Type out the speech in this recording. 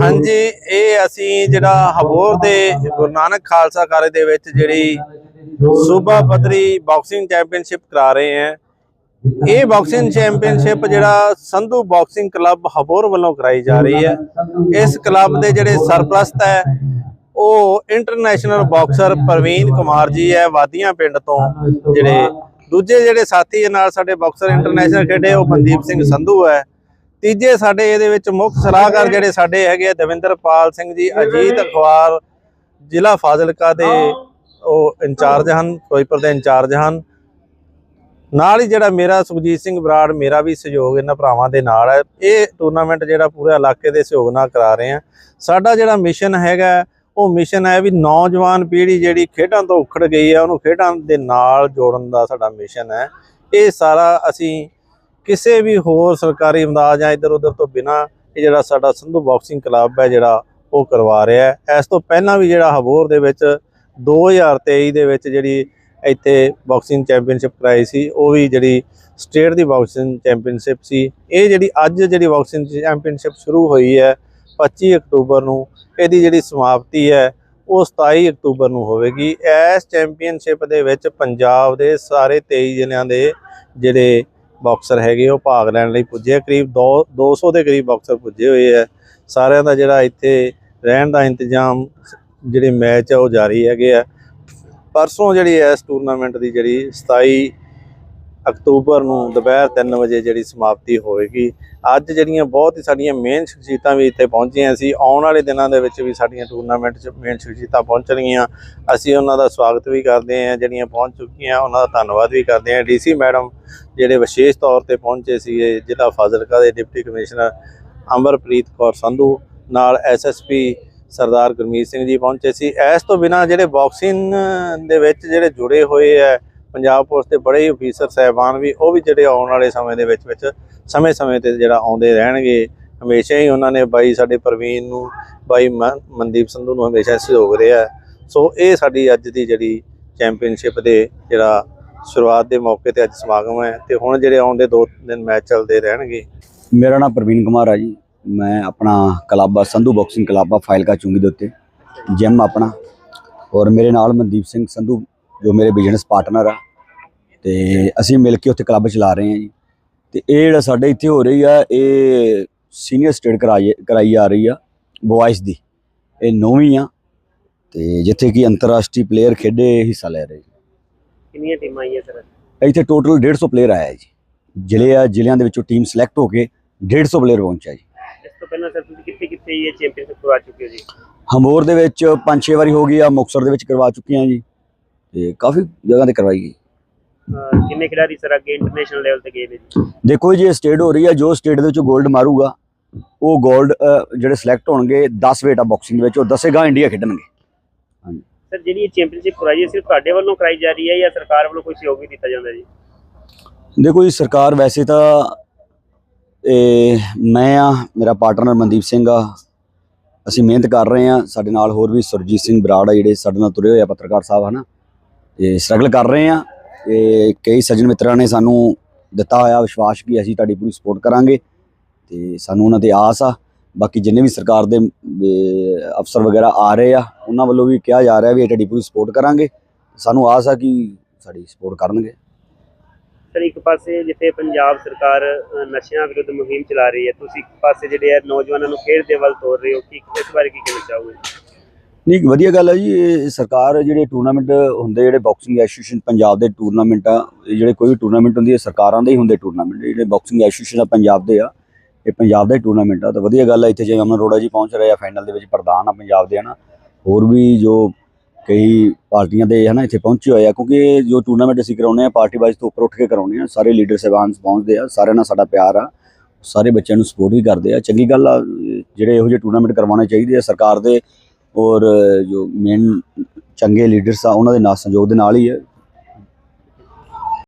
ਹਾਂਜੀ, ਇਹ ਅਸੀਂ ਜਿਹੜਾ ਹਬੋਰ ਦੇ ਗੁਰੂ ਨਾਨਕ ਖਾਲਸਾ ਕਾਲਜ ਦੇ ਵਿੱਚ ਜਿਹੜੀ ਸੂਬਾ ਪੱਧਰੀ ਬਾਕਸਿੰਗ ਚੈਂਪੀਅਨਸ਼ਿਪ ਕਰਾ ਰਹੇ ਹਾਂ। ਇਹ ਬਾਕਸਿੰਗ ਚੈਂਪੀਅਨਸ਼ਿਪ ਜਿਹੜਾ ਸੰਧੂ ਬਾਕਸਿੰਗ ਕਲੱਬ ਹਬੋਰ ਵੱਲੋਂ ਕਰਾਈ ਜਾ ਰਹੀ ਹੈ। ਇਸ ਕਲੱਬ ਦੇ ਜਿਹੜੇ ਸਰਪ੍ਰਸਤ ਹੈ, ਉਹ ਇੰਟਰਨੈਸ਼ਨਲ ਬਾਕਸਰ ਪ੍ਰਵੀਨ ਕੁਮਾਰ ਜੀ ਹੈ, ਵਾਦੀਆਂ ਪਿੰਡ ਤੋਂ। ਜਿਹੜੇ ਦੂਜੇ ਜਿਹੜੇ ਸਾਥੀ ਦੇ ਨਾਲ ਸਾਡੇ ਬਾਕਸਰ ਇੰਟਰਨੈਸ਼ਨਲ ਖੇਡੇ, ਉਹ ਮਨਦੀਪ ਸਿੰਘ ਸੰਧੂ ਹੈ। ਤੀਜੇ ਸਾਡੇ ਇਹਦੇ ਵਿੱਚ ਮੁੱਖ ਸਲਾਹਕਾਰ ਜਿਹੜੇ ਸਾਡੇ ਹੈਗੇ ਆ, ਦਵਿੰਦਰਪਾਲ ਸਿੰਘ ਜੀ, ਅਜੀਤ ਅਖਬਾਰ, ਜ਼ਿਲ੍ਹਾ ਫਾਜ਼ਿਲਕਾ ਦੇ ਉਹ ਇੰਚਾਰਜ ਹਨ, ਫਿਰੋਜ਼ਪੁਰ ਦੇ ਇੰਚਾਰਜ ਹਨ। ਨਾਲ ਹੀ ਜਿਹੜਾ ਮੇਰਾ ਸੁਖਜੀਤ ਸਿੰਘ ਬਰਾੜ, ਮੇਰਾ ਵੀ ਸਹਿਯੋਗ ਇਹਨਾਂ ਭਰਾਵਾਂ ਦੇ ਨਾਲ ਹੈ। ਇਹ ਟੂਰਨਾਮੈਂਟ ਜਿਹੜਾ ਪੂਰੇ ਇਲਾਕੇ ਦੇ ਸਹਿਯੋਗ ਨਾਲ ਕਰਾ ਰਹੇ ਆ। ਸਾਡਾ ਜਿਹੜਾ ਮਿਸ਼ਨ ਹੈਗਾ, ਉਹ ਮਿਸ਼ਨ ਹੈ ਵੀ ਨੌਜਵਾਨ ਪੀੜ੍ਹੀ ਜਿਹੜੀ ਖੇਡਾਂ ਤੋਂ ਉਖੜ ਗਈ ਹੈ, ਉਹਨੂੰ ਖੇਡਾਂ ਦੇ ਨਾਲ ਜੋੜਨ ਦਾ ਸਾਡਾ ਮਿਸ਼ਨ ਹੈ। ਇਹ ਸਾਰਾ ਅਸੀਂ ਕਿਸੇ ਵੀ ਹੋਰ ਸਰਕਾਰੀ ਇਮਦਾਦ ਜਾਂ ਇੱਧਰ ਉੱਧਰ ਤੋਂ ਬਿਨਾ ਇਹ ਜਿਹੜਾ ਸਾਡਾ ਸੰਧੂ ਬਾਕਸਿੰਗ ਕਲੱਬ ਹੈ ਜਿਹੜਾ ਉਹ ਕਰਵਾ ਰਿਹਾ ਹੈ। ਇਸ ਤੋਂ ਪਹਿਲਾਂ ਵੀ ਜਿਹੜਾ ਹਬੋਰ ਦੇ ਵਿੱਚ 2023 ਦੇ ਵਿੱਚ ਜਿਹੜੀ ਇੱਥੇ ਬਾਕਸਿੰਗ ਚੈਂਪੀਅਨਸ਼ਿਪ ਕਰਾਈ ਸੀ, ਉਹ ਵੀ ਜਿਹੜੀ ਸਟੇਟ ਦੀ ਬਾਕਸਿੰਗ ਚੈਂਪੀਅਨਸ਼ਿਪ ਸੀ। ਇਹ ਜਿਹੜੀ ਅੱਜ ਜਿਹੜੀ ਬਾਕਸਿੰਗ ਚੈਂਪੀਅਨਸ਼ਿਪ ਸ਼ੁਰੂ ਹੋਈ ਹੈ 25 ਅਕਤੂਬਰ ਨੂੰ, ਇਹਦੀ ਜਿਹੜੀ ਸਮਾਪਤੀ ਹੈ, ਉਹ 27 ਅਕਤੂਬਰ ਨੂੰ ਹੋਵੇਗੀ। ਇਸ ਚੈਂਪੀਅਨਸ਼ਿਪ ਦੇ ਵਿੱਚ ਪੰਜਾਬ ਦੇ ਸਾਰੇ 23 ਜ਼ਿਲ੍ਹਿਆਂ ਦੇ ਜਿਹੜੇ ਬਾਕਸਰ ਹੈਗੇ, ਉਹ ਭਾਗ ਲੈਣ ਲਈ ਪੁੱਜੇ ਕਰੀਬ ਦੋ- 200 ਦੇ ਕਰੀਬ ਬਾਕਸਰ ਪੁੱਜੇ ਹੋਏ ਆ। ਸਾਰਿਆਂ ਦਾ ਜਿਹੜਾ ਇੱਥੇ ਰਹਿਣ ਦਾ ਇੰਤਜ਼ਾਮ ਜਿਹੜੇ ਮੈਚ ਆ, ਉਹ ਜਾਰੀ ਹੈਗੇ ਆ। ਪਰਸੋਂ ਜਿਹੜੀ ਇਸ ਟੂਰਨਾਮੈਂਟ ਦੀ ਜਿਹੜੀ 27 ਅਕਤੂਬਰ ਨੂੰ ਦੁਪਹਿਰ 3 ਵਜੇ ਜਿਹੜੀ ਸਮਾਪਤੀ ਹੋਵੇਗੀ। ਅੱਜ ਜਿਹੜੀਆਂ ਬਹੁਤ ਹੀ ਸਾਡੀਆਂ ਮੇਨ ਸ਼ਖਸੀਅਤਾਂ ਵੀ ਇੱਥੇ ਪਹੁੰਚੀਆਂ ਸੀ, ਆਉਣ ਵਾਲੇ ਦਿਨਾਂ ਦੇ ਵਿੱਚ ਵੀ ਸਾਡੀਆਂ ਟੂਰਨਾਮੈਂਟ 'ਚ ਮੇਨ ਸ਼ਖਸੀਅਤਾਂ ਪਹੁੰਚਣਗੀਆਂ ਅਸੀਂ ਉਹਨਾਂ ਦਾ ਸਵਾਗਤ ਵੀ ਕਰਦੇ ਹਾਂ, ਜਿਹੜੀਆਂ ਪਹੁੰਚ ਚੁੱਕੀਆਂ, ਉਹਨਾਂ ਦਾ ਧੰਨਵਾਦ ਵੀ ਕਰਦੇ ਹਾਂ। ਡੀਸੀ ਮੈਡਮ ਜਿਹੜੇ ਵਿਸ਼ੇਸ਼ ਤੌਰ ਤੇ ਪਹੁੰਚੇ ਸੀਗੇ, ਜ਼ਿਲ੍ਹਾ ਫਾਜ਼ਿਲਕਾ ਦੇ ਡਿਪਟੀ ਕਮਿਸ਼ਨਰ ਅਮਰਪ੍ਰੀਤ ਕੌਰ ਸੰਧੂ, ਨਾਲ ਐਸਐਸਪੀ ਸਰਦਾਰ ਗੁਰਮੀਤ ਸਿੰਘ ਜੀ ਪਹੁੰਚੇ ਸੀ। ਇਸ ਤੋਂ ਬਿਨਾ ਜਿਹੜੇ ਬਾਕਸਿੰਗ ਦੇ ਵਿੱਚ ਜਿਹੜੇ ਜੁੜੇ ਹੋਏ ਹੈ ਪੰਜਾਬ ਪੁਲਿਸ ਦੇ ਬੜੇ ਹੀ ਅਫੀਸਰ, ਸਹਿਬਾਨ ਵੀ, ਉਹ ਵੀ ਜਿਹੜੇ ਆਉਣ ਵਾਲੇ ਸਮੇਂ ਦੇ ਵਿੱਚ ਵਿੱਚ ਸਮੇਂ-ਸਮੇਂ ਤੇ ਜਿਹੜਾ ਆਉਂਦੇ ਰਹਿਣਗੇ, ਹਮੇਸ਼ਾ ਹੀ ਉਹਨਾਂ ਨੇ ਬਾਈ ਸਾਡੇ ਪ੍ਰਵੀਨ ਨੂੰ, ਬਾਈ ਮ- ਮਨਦੀਪ ਸੰਧੂ ਨੂੰ ਹਮੇਸ਼ਾ ਸਹਿਯੋਗ ਰਿਹਾ। ਸੋ ਇਹ ਸਾਡੀ ਅੱਜ ਦੀ ਜਿਹੜੀ ਚੈਂਪੀਅਨਸ਼ਿਪ ਦੇ ਜਿਹੜਾ ਸ਼ੁਰੂਆਤ ਦੇ ਮੌਕੇ ਤੇ ਅੱਜ ਸਮਾਗਮ ਹੈ ਤੇ ਹੁਣ ਜਿਹੜੇ ਆਉਂਦੇ ਦੋ ਦਿਨ ਮੈਚ ਚੱਲਦੇ ਰਹਿਣਗੇ। ਮੇਰਾ ਨਾਮ ਪ੍ਰਵੀਨ ਕੁਮਾਰ ਆ ਜੀ। ਮੈਂ ਆਪਣਾ ਕਲਾਬਾ ਸੰਧੂ ਬਾਕਸਿੰਗ ਕਲਾਬਾ ਆ ਫਾਈਲਕਾ ਚੁੰਗੀ ਦੇ ਉੱਤੇ। ਜਿਮ ਆਪਣਾ। ਔਰ ਮੇਰੇ ਨਾਲ ਮਨਦੀਪ ਸਿੰਘ ਸੰਧੂ ਜੋ ਮੇਰੇ ਬਿਜ਼ਨਸ ਪਾਰਟਨਰ ਆ ਤੇ ਅਸੀਂ ਮਿਲ ਕੇ ਉੱਥੇ ਕਲੱਬ ਚਲਾ ਰਹੇ ਹਾਂ ਜੀ। ਤੇ ਇਹ ਜਿਹੜਾ ਸਾਡੇ ਇੱਥੇ ਹੋ ਰਹੀ ਆ ਇਹ ਸੀਨੀਅਰ ਸਟੇਟ ਕਰਾਈ ਕਰਾਈ ਜਾ ਰਹੀ ਆ ਬॉयਜ਼ ਦੀ। ਇਹ ਨੌਵੀਂ ਆ ਤੇ ਜਿੱਥੇ ਕਿ ਅੰਤਰਰਾਸ਼ਟਰੀ ਪਲੇਅਰ ਖੇਡੇ ਹਿੱਸਾ ਲੈ ਰਹੇ ਕਿੰਨੀਆਂ ਟੀਮਾਂ ਆਈਆਂ ਸਰ ਇੱਥੇ ਟੋਟਲ 150 ਪਲੇਅਰ ਆਇਆ ਜੀ। ਜ਼ਿਲ੍ਹੇ ਆ ਜ਼ਿਲ੍ਹਿਆਂ ਦੇ ਵਿੱਚੋਂ ਟੀਮ ਸਿਲੈਕਟ ਹੋ ਕੇ 150 ਪਲੇਅਰ ਪਹੁੰਚਿਆ ਜੀ। ਇਸ ਤੋਂ ਪਹਿਲਾਂ ਸਰ ਤੁਸੀਂ ਕਿੱਥੇ ਕਿੱਥੇ ਇਹ ਚੈਂਪੀਅਨਸ਼ਿਪ ਕਰਵਾ ਚੁੱਕੇ ਹੋ ਜੀ? ਹਮੋਰ ਦੇ ਵਿੱਚ 5-6 ਵਾਰੀ ਹੋ ਗਈ ਆ ਮੁਕਤਸਰ ਦੇ ਵਿੱਚ ਕਰਵਾ ਚੁੱਕੇ ਆ ਜੀ। ਤੇ ਕਾਫੀ ਜਗ੍ਹਾ ਤੇ ਕਰਵਾਈ ਗਈ। ਅਹ ਕਿੰਨੇ ਖਿਡਾਰੀ ਸਰ ਅੱਗੇ ਇੰਟਰਨੈਸ਼ਨਲ ਲੈਵਲ ਤੇ ਗਏ ਨੇ ਜੀ? ਦੇਖੋ ਜੀ ਇਹ ਸਟੇਟ ਹੋ ਰਹੀ ਆ ਜੋ ਸਟੇਟ ਦੇ ਵਿੱਚੋਂ 골ਡ ਮਾਰੂਗਾ ਉਹ 골ਡ ਜਿਹੜੇ ਸਿਲੈਕਟ ਹੋਣਗੇ 10 ਵੇਟ ਆ ਬਾਕਸਿੰਗ ਵਿੱਚ ਉਹ ਦਸੇਗਾ ਇੰਡੀਆ ਖੇਡਣਗੇ। ਸਰ ਜਿਹੜੀ ਇਹ ਚੈਂਪੀਅਨਸ਼ਿਪ ਕਰਵਾਈ ਹੈ ਸਿਰਫ ਤੁਹਾਡੇ ਵੱਲੋਂ ਕਰਾਈ ਜਾ ਰਹੀ ਹੈ ਜਾਂ ਸਰਕਾਰ ਵੱਲੋਂ ਕੋਈ ਸਹਿਯੋਗ ਵੀ ਦਿੱਤਾ ਜਾਂਦਾ ਜੀ? ਦੇਖੋ ਜੀ ਸਰਕਾਰ ਵੈਸੇ ਤਾਂ ਇਹ ਮੈਂ ਆ ਮੇਰਾ ਪਾਰਟਨਰ ਮਨਦੀਪ ਸਿੰਘ ਆ। ਅਸੀਂ ਮਿਹਨਤ ਕਰ ਰਹੇ ਆ ਸਾਡੇ ਨਾਲ ਹੋਰ ਵੀ ਸੁਰਜੀਤ ਸਿੰਘ ਬਰਾੜ ਆ ਜਿਹੜੇ ਸਾਡੇ ਨਾਲ ਤੁਰੇ ਹੋਏ ਆ ਪੱਤਰਕਾਰ ਸਾਹਿਬ ਹਨਾ? ਤੇ ਸਟਰਗਲ ਕਰ ਰਹੇ ਆ ਤੇ ਕਈ ਸੱਜਣ ਮਿੱਤਰਾਂ ਨੇ ਸਾਨੂੰ ਦਿੱਤਾ ਹੋਇਆ ਵਿਸ਼ਵਾਸ ਕਿ ਅਸੀਂ ਤੁਹਾਡੀ ਪੂਰੀ ਸਪੋਰਟ ਕਰਾਂਗੇ ਤੇ ਸਾਨੂੰ ਉਹਨਾਂ ਤੇ ਆਸ ਆ। ਬਾਕੀ ਜਿੰਨੇ ਵੀ ਸਰਕਾਰ ਦੇ ਅਫਸਰ ਵਗੈਰਾ ਆ ਰਹੇ ਆ, ਉਹਨਾਂ ਵੱਲੋਂ ਵੀ ਕਿਹਾ ਜਾ ਰਿਹਾ ਵੀ ਇਹ ਤੁਹਾਡੀ ਪੂਰੀ ਸਪੋਰਟ ਕਰਾਂਗੇ। ਸਾਨੂੰ ਆਸ ਆ ਕਿ ਸਾਡੀ ਸਪੋਰਟ ਕਰਨਗੇ। ਸਰ, ਇੱਕ ਪਾਸੇ ਜਿੱਥੇ ਪੰਜਾਬ ਸਰਕਾਰ ਨਸ਼ਿਆਂ ਵਿਰੁੱਧ ਮੁਹਿੰਮ ਚਲਾ ਰਹੀ ਹੈ, ਤੁਸੀਂ ਇੱਕ ਪਾਸੇ ਜਿਹੜੇ ਆ ਨੌਜਵਾਨਾਂ ਨੂੰ ਖੇਡ ਦੇ ਵੱਲ ਤੋਰ ਰਹੇ ਹੋ, ਕਿ ਇਸ ਬਾਰੇ ਕੀ ਕਹਿਣਾ ਚਾਹੋਗੇ? ਨਹੀਂ, ਵਧੀਆ ਗੱਲ ਹੈ ਜੀ, ਇਹ ਸਰਕਾਰ ਜਿਹੜੇ ਟੂਰਨਾਮੈਂਟ ਹੁੰਦੇ, ਜਿਹੜੇ ਬਾਕਸਿੰਗ ਐਸੋਸੀਏਸ਼ਨ ਪੰਜਾਬ ਦੇ ਟੂਰਨਾਮੈਂਟ ਆ, ਇਹ ਜਿਹੜੇ ਕੋਈ ਵੀ ਟੂਰਨਾਮੈਂਟ ਹੁੰਦੀ ਹੈ ਸਰਕਾਰਾਂ ਦੇ ਹੀ ਹੁੰਦੇ ਟੂਰਨਾਮੈਂਟ ਜਿਹੜੇ ਬਾਕਸਿੰਗ ਐਸੋਸੀਏਸ਼ਨ ਆ ਪੰਜਾਬ ਦੇ ਆ, ਇਹ ਪੰਜਾਬ ਦਾ ਹੀ ਟੂਰਨਾਮੈਂਟ ਆ। ਤਾਂ ਵਧੀਆ ਗੱਲ ਆ, ਇੱਥੇ ਜਿਵੇਂ ਅਮਨ ਅਰੋੜਾ ਜੀ ਪਹੁੰਚ ਰਹੇ ਆ ਫਾਈਨਲ ਦੇ ਵਿੱਚ ਪ੍ਰਧਾਨ ਆ ਪੰਜਾਬ ਦੇ, ਹਨਾ। ਹੋਰ ਵੀ ਜੋ ਕਈ ਪਾਰਟੀਆਂ ਦੇ, ਹਨਾ, ਇੱਥੇ ਪਹੁੰਚੇ ਹੋਏ ਆ, ਕਿਉਂਕਿ ਜੋ ਟੂਰਨਾਮੈਂਟ ਅਸੀਂ ਕਰਾਉਂਦੇ ਆ ਪਾਰਟੀ ਵਾਈਜ਼ ਤੋਂ ਉੱਪਰ ਉੱਠ ਕੇ ਕਰਾਉਂਦੇ ਆ, ਸਾਰੇ ਲੀਡਰ ਸਾਹਿਬਾਨ ਪਹੁੰਚਦੇ ਆ, ਸਾਰਿਆਂ ਨਾਲ ਸਾਡਾ ਪਿਆਰ ਆ, ਸਾਰੇ ਬੱਚਿਆਂ ਨੂੰ ਸਪੋਰਟ ਵੀ ਕਰਦੇ ਆ। ਚੰਗੀ ਗੱਲ ਆ ਜਿਹੜੇ ਇਹੋ ਜਿਹੇ ਟੂਰਨਾਮੈਂਟ ਕਰਵਾਉਣੇ ਚਾਹੀਦੇ ਆ, ਸਰਕਾਰ ਦੇ ਔਰ ਜੋ ਮੇਨ ਚੰਗੇ ਲੀਡਰਸ ਆ ਉਹਨਾਂ ਦੇ ਨਾਲ ਸੰਯੋਗ ਦੇ ਨਾਲ ਹੀ ਹੈ।